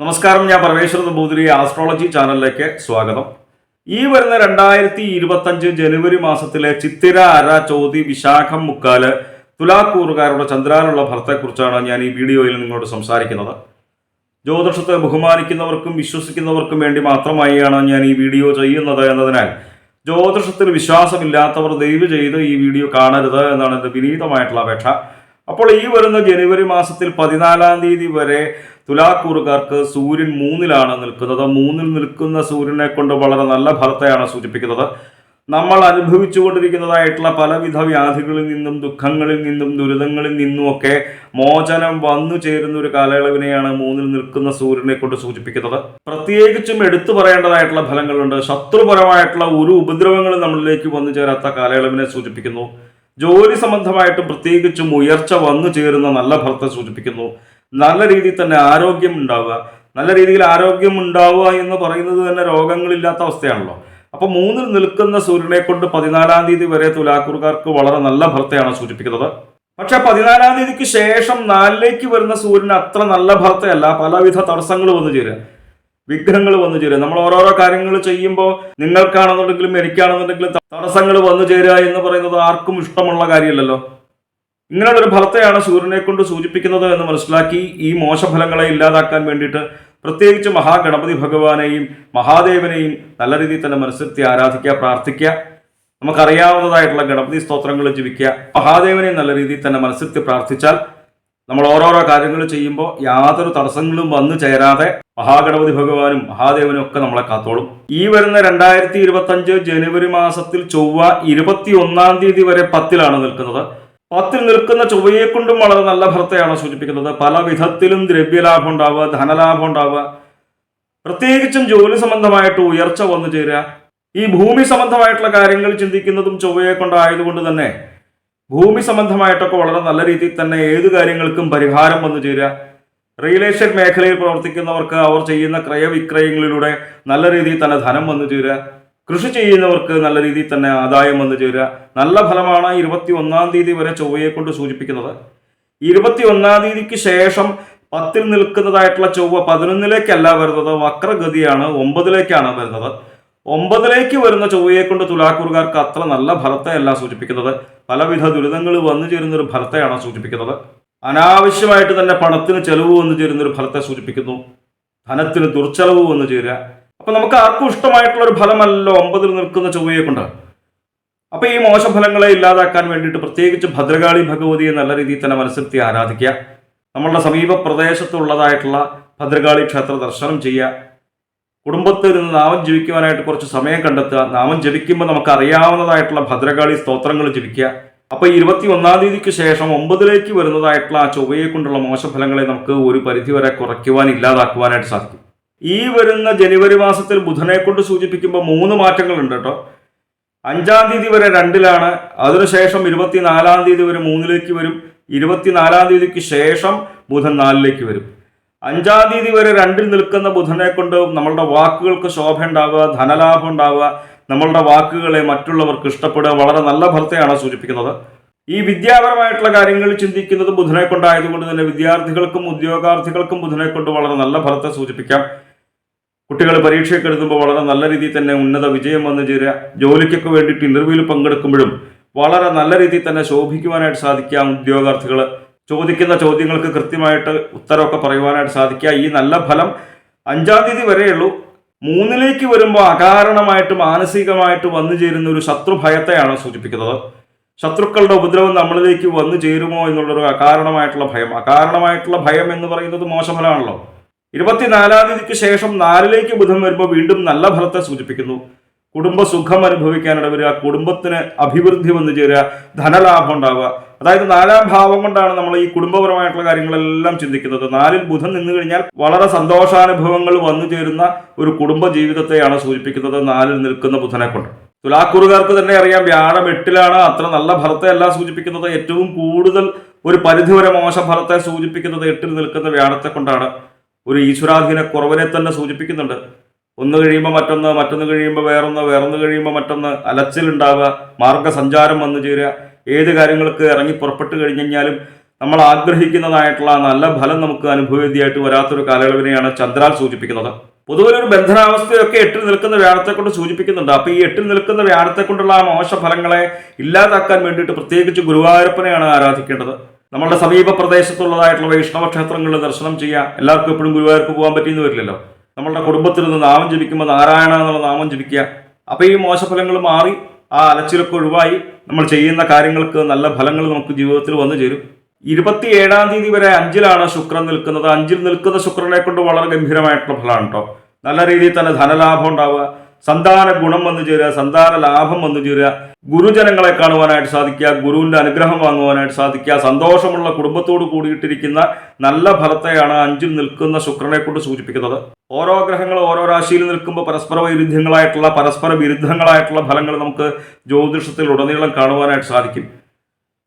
നമസ്കാരം ഞാൻ പരമേശ്വര നമ്പൂതിരി ആസ്ട്രോളജി ചാനലിലേക്ക് സ്വാഗതം. ഈ വരുന്ന രണ്ടായിരത്തി ഇരുപത്തഞ്ച് ജനുവരി മാസത്തിലെ ചിത്തിര അര ചോതി വിശാഖം മുക്കാൽ തുലാക്കൂറുകാരുടെ ചന്ദ്രാനുള്ള ഫലത്തെക്കുറിച്ചാണ് ഞാൻ ഈ വീഡിയോയിൽ നിങ്ങളോട് സംസാരിക്കുന്നത്. ജ്യോതിഷത്തെ ബഹുമാനിക്കുന്നവർക്കും വിശ്വസിക്കുന്നവർക്കും വേണ്ടി മാത്രമായാണ് ഞാൻ ഈ വീഡിയോ ചെയ്യുന്നത് എന്നതിനാൽ ജ്യോതിഷത്തിൽ വിശ്വാസമില്ലാത്തവർ ദയവ് ചെയ്ത് ഈ വീഡിയോ കാണരുത് എന്നാണ് എന്റെ വിനീതമായിട്ടുള്ള അപേക്ഷ. അപ്പോൾ ഈ വരുന്ന ജനുവരി മാസത്തിൽ പതിനാലാം തീയതി വരെ തുലാക്കൂറുകാർക്ക് സൂര്യൻ മൂന്നിലാണ് നിൽക്കുന്നത്. മൂന്നിൽ നിൽക്കുന്ന സൂര്യനെ കൊണ്ട് വളരെ നല്ല ഫലത്തെയാണ് സൂചിപ്പിക്കുന്നത്. നമ്മൾ അനുഭവിച്ചുകൊണ്ടിരിക്കുന്നതായിട്ടുള്ള പലവിധ വ്യാധികളിൽ നിന്നും ദുഃഖങ്ങളിൽ നിന്നും ദുരിതങ്ങളിൽ നിന്നും ഒക്കെ മോചനം വന്നു ചേരുന്ന ഒരു കാലയളവിനെയാണ് മൂന്നിൽ നിൽക്കുന്ന സൂര്യനെ കൊണ്ട് സൂചിപ്പിക്കുന്നത്. പ്രത്യേകിച്ചും എടുത്തു പറയേണ്ടതായിട്ടുള്ള ഫലങ്ങളുണ്ട്. ശത്രുപരമായിട്ടുള്ള ഒരു ഉപദ്രവങ്ങളും നമ്മളിലേക്ക് വന്നു ചേരാത്ത കാലയളവിനെ സൂചിപ്പിക്കുന്നു. ജോലി സംബന്ധമായിട്ടും പ്രത്യേകിച്ചും ഉയർച്ച വന്നു ചേരുന്ന നല്ല ഫലത്തെ സൂചിപ്പിക്കുന്നു. നല്ല രീതിയിൽ തന്നെ ആരോഗ്യം ഉണ്ടാവുക. നല്ല രീതിയിൽ ആരോഗ്യം ഉണ്ടാവുക എന്ന് പറയുന്നത് തന്നെ രോഗങ്ങളില്ലാത്ത അവസ്ഥയാണല്ലോ. അപ്പോൾ മൂന്നിൽ നിൽക്കുന്ന സൂര്യനെ കൊണ്ട് പതിനാലാം തീയതി വരെ തുലാക്കുറുകാർക്ക് വളരെ നല്ല ഭർത്തയാണ് സൂചിപ്പിക്കുന്നത്. പക്ഷെ പതിനാലാം തീയതിക്ക് ശേഷം നാലിലേക്ക് വരുന്ന സൂര്യന് അത്ര നല്ല ഭർത്തയല്ല. പലവിധ തടസ്സങ്ങൾ വന്നു ചേരുക. വിഗ്രഹങ്ങൾ വന്നു ചേരുക. നമ്മൾ ഓരോരോ കാര്യങ്ങൾ ചെയ്യുമ്പോൾ നിങ്ങൾക്കാണെന്നുണ്ടെങ്കിലും എനിക്കാണെന്നുണ്ടെങ്കിലും തടസ്സങ്ങൾ വന്നു ചേരുക എന്ന് പറയുന്നത് ആർക്കും ഇഷ്ടമുള്ള കാര്യമല്ലല്ലോ. ഇങ്ങനെയുള്ളൊരു ഫലത്തെയാണ് സൂര്യനെ കൊണ്ട് സൂചിപ്പിക്കുന്നത് എന്ന് മനസ്സിലാക്കി ഈ മോശഫലങ്ങളെ ഇല്ലാതാക്കാൻ വേണ്ടിയിട്ട് പ്രത്യേകിച്ച് മഹാഗണപതി ഭഗവാനെയും മഹാദേവനെയും നല്ല രീതിയിൽ തന്നെ മനസ്സിലെത്തി ആരാധിക്കുക പ്രാർത്ഥിക്കുക. നമുക്കറിയാവുന്നതായിട്ടുള്ള ഗണപതി സ്തോത്രങ്ങൾ ജപിക്കുക. മഹാദേവനെ നല്ല രീതിയിൽ തന്നെ മനസ്സിലെത്തി പ്രാർത്ഥിച്ചാൽ നമ്മൾ ഓരോരോ കാര്യങ്ങൾ ചെയ്യുമ്പോൾ യാതൊരു തടസ്സങ്ങളും വന്നു ചേരാതെ മഹാഗണപതി ഭഗവാനും മഹാദേവനും ഒക്കെ നമ്മളെ കാത്തോളും. ഈ വരുന്ന രണ്ടായിരത്തി ജനുവരി മാസത്തിൽ ചൊവ്വ ഇരുപത്തി ഒന്നാം തീയതി വരെ പത്തിലാണ് നിൽക്കുന്നത്. പത്തിൽ നിൽക്കുന്ന ചൊവ്വയെ കൊണ്ടും വളരെ നല്ല ഭർത്തയാണ് സൂചിപ്പിക്കുന്നത്. പല വിധത്തിലും ദ്രവ്യലാഭം ഉണ്ടാവുക ധനലാഭം ഉണ്ടാവുക. പ്രത്യേകിച്ചും ജോലി സംബന്ധമായിട്ട് ഉയർച്ച വന്നു ചേരുക. ഈ ഭൂമി സംബന്ധമായിട്ടുള്ള കാര്യങ്ങൾ ചിന്തിക്കുന്നതും ചൊവ്വയെ കൊണ്ടായതുകൊണ്ട് തന്നെ ഭൂമി സംബന്ധമായിട്ടൊക്കെ വളരെ നല്ല രീതിയിൽ തന്നെ ഏത് കാര്യങ്ങൾക്കും പരിഹാരം വന്നു ചേരുക. റിയൽ എസ്റ്റേറ്റ് മേഖലയിൽ പ്രവർത്തിക്കുന്നവർക്ക് അവർ ചെയ്യുന്ന ക്രയവിക്രയങ്ങളിലൂടെ നല്ല രീതിയിൽ തന്നെ ധനം വന്നു ചേരുക. കൃഷി ചെയ്യുന്നവർക്ക് നല്ല രീതിയിൽ തന്നെ ആദായം വന്നു ചേരുക. നല്ല ഫലമാണ് ഇരുപത്തി ഒന്നാം തീയതി വരെ ചൊവ്വയെ കൊണ്ട് സൂചിപ്പിക്കുന്നത്. ഇരുപത്തി ഒന്നാം തീയതിക്ക് ശേഷം പത്തിൽ നിൽക്കുന്നതായിട്ടുള്ള ചൊവ്വ പതിനൊന്നിലേക്കല്ല വരുന്നത്. വക്രഗതിയാണ് ഒമ്പതിലേക്കാണ് വരുന്നത്. ഒമ്പതിലേക്ക് വരുന്ന ചൊവ്വയെ കൊണ്ട് തുലാക്കൂറുകാർക്ക് അത്ര നല്ല ഫലത്തെയല്ല സൂചിപ്പിക്കുന്നത്. പലവിധ ദുരിതങ്ങൾ വന്നു ചേരുന്ന ഒരു ഫലത്തെയാണ് സൂചിപ്പിക്കുന്നത്. അനാവശ്യമായിട്ട് തന്നെ പണത്തിന് ചെലവ് വന്നു ചേരുന്ന ഒരു ഫലത്തെ സൂചിപ്പിക്കുന്നു. ധനത്തിന് ദുർച്ചെലവ് വന്നു ചേരുക. അപ്പൊ നമുക്ക് ആർക്കും ഇഷ്ടമായിട്ടുള്ള ഒരു ഫലമല്ലോ ഒമ്പതിൽ നിൽക്കുന്ന ചൊവ്വയെ കൊണ്ട്. അപ്പൊ ഈ മോശഫലങ്ങളെ ഇല്ലാതാക്കാൻ വേണ്ടിയിട്ട് പ്രത്യേകിച്ച് ഭദ്രകാളി ഭഗവതിയെ നല്ല രീതിയിൽ തന്നെ മനസ്സിലത്തി ആരാധിക്കുക. നമ്മളുടെ സമീപ പ്രദേശത്തുള്ളതായിട്ടുള്ള ഭദ്രകാളി ക്ഷേത്ര ദർശനം ചെയ്യുക. കുടുംബത്തിൽ നിന്ന് നാമം ജപിക്കുവാനായിട്ട് കുറച്ച് സമയം കണ്ടെത്തുക. നാമം ജപിക്കുമ്പോൾ നമുക്ക് അറിയാവുന്നതായിട്ടുള്ള ഭദ്രകാളി സ്തോത്രങ്ങൾ ജപിക്കുക. അപ്പോൾ ഇരുപത്തി ഒന്നാം തീയതിക്ക് ശേഷം ഒമ്പതിലേക്ക് വരുന്നതായിട്ടുള്ള ആ ചൊവ്വയെ കൊണ്ടുള്ള മോശഫലങ്ങളെ നമുക്ക് ഒരു പരിധിവരെ കുറയ്ക്കുവാൻ ഇല്ലാതാക്കുവാനായിട്ട് സാധിക്കും. ഈ വരുന്ന ജനുവരി മാസത്തിൽ ബുധനെ കൊണ്ട് സൂചിപ്പിക്കുമ്പോൾ മൂന്ന് മാറ്റങ്ങളുണ്ട് കേട്ടോ. അഞ്ചാം തീയതി വരെ രണ്ടിലാണ് അതിനുശേഷം ഇരുപത്തിനാലാം തീയതി വരെ മൂന്നിലേക്ക് വരും ഇരുപത്തിനാലാം തീയതിക്ക് ശേഷം ബുധൻ നാലിലേക്ക് വരും. അഞ്ചാം തീയതി വരെ രണ്ടിൽ നിൽക്കുന്ന ബുധനെ കൊണ്ട് നമ്മളുടെ വാക്കുകൾക്ക് ശോഭ ഉണ്ടാവുക ധനലാഭം ഉണ്ടാവുക നമ്മളുടെ വാക്കുകളെ മറ്റുള്ളവർക്ക് ഇഷ്ടപ്പെടുക വളരെ നല്ല ഫലത്തെയാണ് സൂചിപ്പിക്കുന്നത്. ഈ വിദ്യാപരമായിട്ടുള്ള കാര്യങ്ങൾ ചിന്തിക്കുന്നത് ബുധനെ കൊണ്ടായതുകൊണ്ട് തന്നെ വിദ്യാർത്ഥികൾക്കും ഉദ്യോഗാർത്ഥികൾക്കും ബുധനെ കൊണ്ട് വളരെ നല്ല ഫലത്തെ സൂചിപ്പിക്കാം. കുട്ടികൾ പരീക്ഷയൊക്കെ എഴുതുമ്പോൾ വളരെ നല്ല രീതിയിൽ തന്നെ ഉന്നത വിജയം വന്നു ചേരുക. ജോലിക്കൊക്കെ വേണ്ടിയിട്ട് ഇന്റർവ്യൂവിൽ പങ്കെടുക്കുമ്പോഴും വളരെ നല്ല രീതിയിൽ തന്നെ ശോഭിക്കുവാനായിട്ട് സാധിക്കാം ഉദ്യോഗാർത്ഥികൾ ചോദിക്കുന്ന ചോദ്യങ്ങൾക്ക് കൃത്യമായിട്ട് ഉത്തരമൊക്കെ പറയുവാനായിട്ട് സാധിക്കുക. ഈ നല്ല ഫലം അഞ്ചാം തീയതി വരെയുള്ളൂ. മൂന്നിലേക്ക് വരുമ്പോൾ അകാരണമായിട്ട് മാനസികമായിട്ട് വന്നു ചേരുന്ന ഒരു ശത്രു ഭയത്തെയാണ് സൂചിപ്പിക്കുന്നത്. ശത്രുക്കളുടെ ഉപദ്രവം നമ്മളിലേക്ക് വന്നു ചേരുമോ എന്നുള്ളൊരു അകാരണമായിട്ടുള്ള ഭയം. അകാരണമായിട്ടുള്ള ഭയം എന്ന് പറയുന്നത് മോശഫലമാണല്ലോ ഇരുപത്തിനാലാം തീയതിക്ക് ശേഷം നാലിലേക്ക് ബുധൻ വരുമ്പോൾ വീണ്ടും നല്ല ഫലത്തെ സൂചിപ്പിക്കുന്നു. കുടുംബ സുഖം അനുഭവിക്കാനിട വരിക കുടുംബത്തിന് അഭിവൃദ്ധി വന്നു ചേരുക ധനലാഭം ഉണ്ടാവുക. അതായത് നാലാം ഭാവം കൊണ്ടാണ് നമ്മൾ ഈ കുടുംബപരമായിട്ടുള്ള കാര്യങ്ങളെല്ലാം ചിന്തിക്കുന്നത്. നാലിൽ ബുധൻ നിന്നു കഴിഞ്ഞാൽ വളരെ സന്തോഷാനുഭവങ്ങൾ വന്നു ചേരുന്ന ഒരു കുടുംബ ജീവിതത്തെയാണ് സൂചിപ്പിക്കുന്നത് നാലിൽ നിൽക്കുന്ന ബുധനെ കൊണ്ട്. തുലാക്കൂറുകാർക്ക് തന്നെ അറിയാം വ്യാഴം എട്ടിലാണ് അത്ര നല്ല ഫലത്തെ അല്ല സൂചിപ്പിക്കുന്നത്. ഏറ്റവും കൂടുതൽ ഒരു പരിധിവരെ മോശ ഫലത്തെ സൂചിപ്പിക്കുന്നത് എട്ടിൽ നിൽക്കുന്ന വ്യാഴത്തെ കൊണ്ടാണ്. ഒരു ഈശ്വരാധീന കുറവിനെ തന്നെ സൂചിപ്പിക്കുന്നുണ്ട്. ഒന്ന് കഴിയുമ്പോൾ മറ്റൊന്ന് മറ്റൊന്ന് കഴിയുമ്പോൾ വേറൊന്ന് വേറൊന്ന് കഴിയുമ്പോൾ മറ്റൊന്ന് അലച്ചിലുണ്ടാവുക മാർഗസഞ്ചാരം വന്നു ചേരുക. ഏത് കാര്യങ്ങൾക്ക് ഇറങ്ങി പുറപ്പെട്ട് കഴിഞ്ഞു കഴിഞ്ഞാലും നമ്മൾ ആഗ്രഹിക്കുന്നതായിട്ടുള്ള നല്ല ഫലം നമുക്ക് അനുഭവവിധിയായിട്ട് വരാത്തൊരു കാലയളവിനെയാണ് ചന്ദ്രാൽ സൂചിപ്പിക്കുന്നത്. പൊതുവെ ഒരു ബന്ധനാവസ്ഥയൊക്കെ എട്ടിൽ നിൽക്കുന്ന വ്യാഴത്തെ കൊണ്ട് സൂചിപ്പിക്കുന്നുണ്ട്. അപ്പോൾ ഈ എട്ടിൽ നിൽക്കുന്ന വ്യാഴത്തെ കൊണ്ടുള്ള ആ മോശഫലങ്ങളെ ഇല്ലാതാക്കാൻ വേണ്ടിയിട്ട് പ്രത്യേകിച്ച് ഗുരുവായൂരപ്പനെയാണ് ആരാധിക്കേണ്ടത്. നമ്മുടെ സമീപ പ്രദേശത്തുള്ളതായിട്ടുള്ള വൈഷ്ണവ ക്ഷേത്രങ്ങളിൽ ദർശനം ചെയ്യാം. എല്ലാവർക്കും എപ്പോഴും ഗുരുവായൂർക്ക് പോകാൻ പറ്റിയെന്ന് വരില്ലല്ലോ നമ്മളുടെ കുടുംബത്തിൽ നിന്ന് നാമം ജപിക്കുമ്പോൾ നാരായണ എന്നുള്ള നാമം ജപിക്കുക. അപ്പോൾ ഈ മോശഫലങ്ങൾ മാറി ആ അലച്ചിലൊക്കെ ഒഴിവായി നമ്മൾ ചെയ്യുന്ന കാര്യങ്ങൾക്ക് നല്ല ഫലങ്ങൾ നമുക്ക് ജീവിതത്തിൽ വന്നു ചേരും. ഇരുപത്തി ഏഴാം തീയതി വരെ അഞ്ചിലാണ് ശുക്രൻ നിൽക്കുന്നത്. അഞ്ചിൽ നിൽക്കുന്ന ശുക്രനെ കൊണ്ട് വളരെ ഗംഭീരമായിട്ടുള്ള ഫലമാണ് കേട്ടോ നല്ല രീതിയിൽ തന്നെ ധനലാഭം ഉണ്ടാവുക. സന്താന ഗുണം വന്നു ചേരുക സന്താന ലാഭം വന്നു ചേരുക. ഗുരുജനങ്ങളെ കാണുവാനായിട്ട് സാധിക്കുക ഗുരുവിന്റെ അനുഗ്രഹം വാങ്ങുവാനായിട്ട് സാധിക്കുക. സന്തോഷമുള്ള കുടുംബത്തോട് കൂടിയിട്ടിരിക്കുന്ന നല്ല ഫലത്തെയാണ് അഞ്ചിൽ നിൽക്കുന്ന ശുക്രനെ കൊണ്ട് സൂചിപ്പിക്കുന്നത്. ഓരോ ഗ്രഹങ്ങൾ ഓരോ രാശിയിൽ നിൽക്കുമ്പോൾ പരസ്പര വൈരുദ്ധ്യങ്ങളായിട്ടുള്ള പരസ്പര വിരുദ്ധങ്ങളായിട്ടുള്ള ഫലങ്ങൾ നമുക്ക് ജ്യോതിഷത്തിൽ ഉടനീളം കാണുവാനായിട്ട് സാധിക്കും.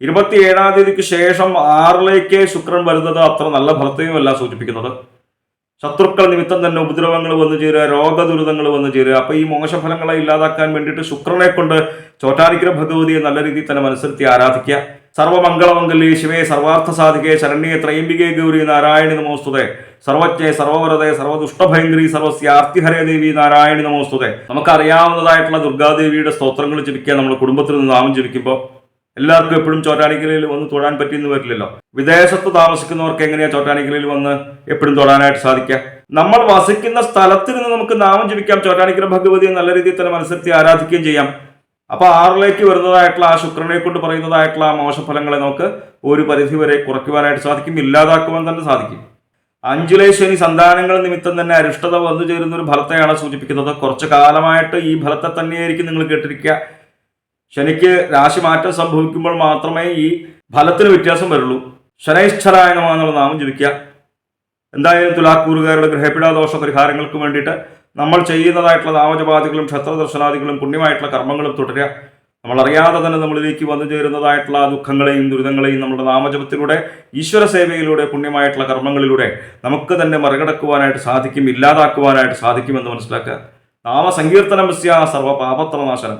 ഇരുപത്തിയേഴാം തീയതിക്ക് ശേഷം ആറിലേക്ക് ശുക്രൻ വരുന്നത് അത്ര നല്ല ഫലത്തെയുമല്ല സൂചിപ്പിക്കുന്നത്. ശത്രുക്കൾ നിമിത്തം തന്നെ ഉപദ്രവങ്ങൾ വന്നു ചേരുക രോഗദുരിതങ്ങൾ വന്നു ചേരുക. അപ്പൊ ഈ മോശഫലങ്ങളെ ഇല്ലാതാക്കാൻ വേണ്ടിയിട്ട് ശുക്രനെ കൊണ്ട് ചോറ്റാരിക്കര ഭഗവതിയെ നല്ല രീതിയിൽ തന്നെ മനസ്സിലത്തി ആരാധിക്കുക. സർവമംഗളമംഗല്യേ ശിവേ സർവാർത്ഥ സാധികേ ശരണ്യെ ത്രയംബികേ ഗൗരി നാരായണി നമോസ്തുതേ. സർവജ്ഞേ സർവവരതേ സർവദുഷ്ടഭയങ്കരി സർവസ്യാർത്തിഹരേ ദേവി നാരായണി നമോസ്തുതേ. നമുക്കറിയാവുന്നതായിട്ടുള്ള ദുർഗാദേവിയുടെ സ്തോത്രങ്ങൾ ജപിക്കുക നമ്മുടെ കുടുംബത്തിൽ നിന്ന് നാമം ജപിക്കുമ്പോൾ. എല്ലാവർക്കും എപ്പോഴും ചോറ്റാനിക്കരയിൽ വന്ന് തൊഴാൻ പറ്റിയെന്ന് വരില്ലല്ലോ. വിദേശത്ത് താമസിക്കുന്നവർക്ക് എങ്ങനെയാ ചോറ്റാനിക്കരയിൽ വന്ന് എപ്പോഴും തൊഴാനായിട്ട് സാധിക്കുക? നമ്മൾ വസിക്കുന്ന സ്ഥലത്ത് നിന്ന് നമുക്ക് നാമം ജപിക്കാം. ചോറ്റാനിക്കര ഭഗവതിയെ നല്ല രീതിയിൽ തന്നെ മനസ്സിലത്തി ആരാധിക്കുകയും ചെയ്യാം. അപ്പൊ ആറിലേക്ക് വരുന്നതായിട്ടുള്ള ആ ശുക്രനെ കൊണ്ട് പറയുന്നതായിട്ടുള്ള ആ മോശഫലങ്ങളെ നമുക്ക് ഒരു പരിധി വരെ കുറയ്ക്കുവാനായിട്ട് സാധിക്കും. ഇല്ലാതാക്കുവാൻ തന്നെ സാധിക്കും. അഞ്ചിലെ ശനി സന്താനങ്ങൾ നിമിത്തം തന്നെ അരിഷ്ടത വന്നു ചേരുന്ന ഒരു ഫലത്തെയാണ് സൂചിപ്പിക്കുന്നത്. കുറച്ചു കാലമായിട്ട് ഈ ഫലത്തെ തന്നെയായിരിക്കും നിങ്ങൾ കേട്ടിരിക്കുക. ശനിക്ക് രാശി മാറ്റം സംഭവിക്കുമ്പോൾ മാത്രമേ ഈ ഫലത്തിന് വ്യത്യാസം വരുള്ളൂ. ശനൈശ്വരായ നമഃ എന്നുള്ള നാമം ജപിക്കുക. എന്തായാലും തുലാക്കൂറുകാരുടെ ഗ്രഹപിടാദോഷ പരിഹാരങ്ങൾക്ക് വേണ്ടിയിട്ട് നമ്മൾ ചെയ്യുന്നതായിട്ടുള്ള നാമജപാദികളും ക്ഷത്രദർശനാദികളും പുണ്യമായിട്ടുള്ള കർമ്മങ്ങളും തുടരുക. നമ്മളറിയാതെ തന്നെ നമ്മളിലേക്ക് വന്നു ചേരുന്നതായിട്ടുള്ള ദുഃഖങ്ങളെയും ദുരിതങ്ങളെയും നമ്മുടെ നാമജപത്തിലൂടെ ഈശ്വര സേവയിലൂടെ പുണ്യമായിട്ടുള്ള കർമ്മങ്ങളിലൂടെ നമുക്ക് തന്നെ മറികടക്കുവാനായിട്ട് സാധിക്കും ഇല്ലാതാക്കുവാനായിട്ട് സാധിക്കുമെന്ന് മനസ്സിലാക്കുക. നാമസങ്കീർത്തനം സ്യ സർവപാപത്രനാശനം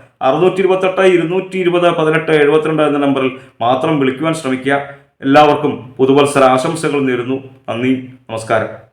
അറുന്നൂറ്റി ഇരുപത്തെട്ട് ഇരുന്നൂറ്റി ഇരുപത് പതിനെട്ട് എഴുപത്തിരണ്ട് എന്ന നമ്പറിൽ മാത്രം വിളിക്കുവാൻ ശ്രമിക്കുക. എല്ലാവർക്കും പുതുവത്സര ആശംസകൾ നേരുന്നു. നന്ദി നമസ്കാരം.